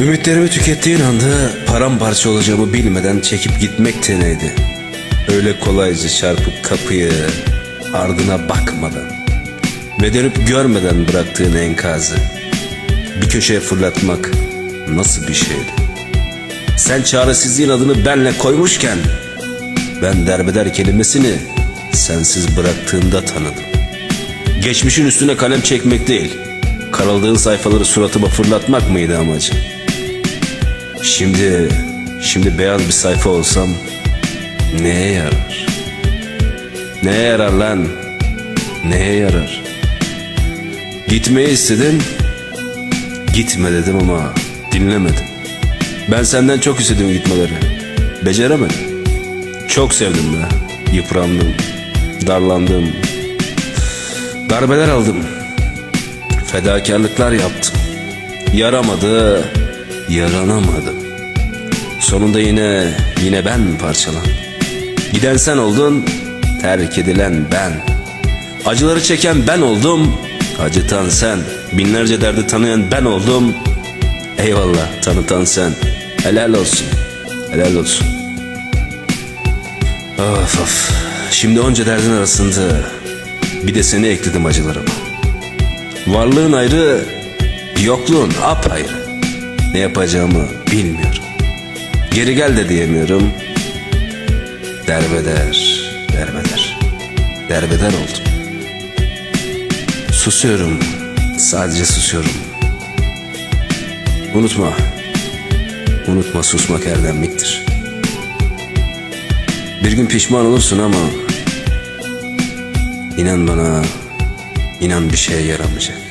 Ümitlerimi tükettiğin anda paramparça olacağımı bilmeden çekip gitmek teneydi. Öyle kolayca çarpıp kapıyı ardına bakmadan ve dönüp görmeden bıraktığın enkazı bir köşeye fırlatmak nasıl bir şeydi? Sen çaresizliğin adını benle koymuşken ben derbeder kelimesini sensiz bıraktığında tanıdım. Geçmişin üstüne kalem çekmek değil, karaladığın sayfaları suratıma fırlatmak mıydı amacın? Şimdi, şimdi beyaz bir sayfa olsam neye yarar? Neye yarar lan? Neye yarar? Gitmeyi istedim, gitme dedim ama dinlemedim. Ben senden çok istedim gitmeleri. Beceremedim. Çok sevdim be. Yıprandım, darlandım, darbeler aldım. Fedakarlıklar yaptım. Yaramadı, yaranamadım. Sonunda yine yine ben parçalandım. Giden sen oldun, terk edilen ben. Acıları çeken ben oldum, acıtan sen. Binlerce derdi tanıyan ben oldum. Eyvallah tanıtan sen. Helal olsun, helal olsun. Of of. Şimdi onca derdin arasında bir de seni ekledim acılarıma. Varlığın ayrı, yokluğun apayrı. Ne yapacağımı bilmiyorum. Geri gel de diyemiyorum. Derbeder, derbeder. Derbeder oldum. Susuyorum. Sadece susuyorum. Unutma. Unutma susmak erdemliktir. Bir gün pişman olursun ama inan bana inan bir şeye yaramayacak.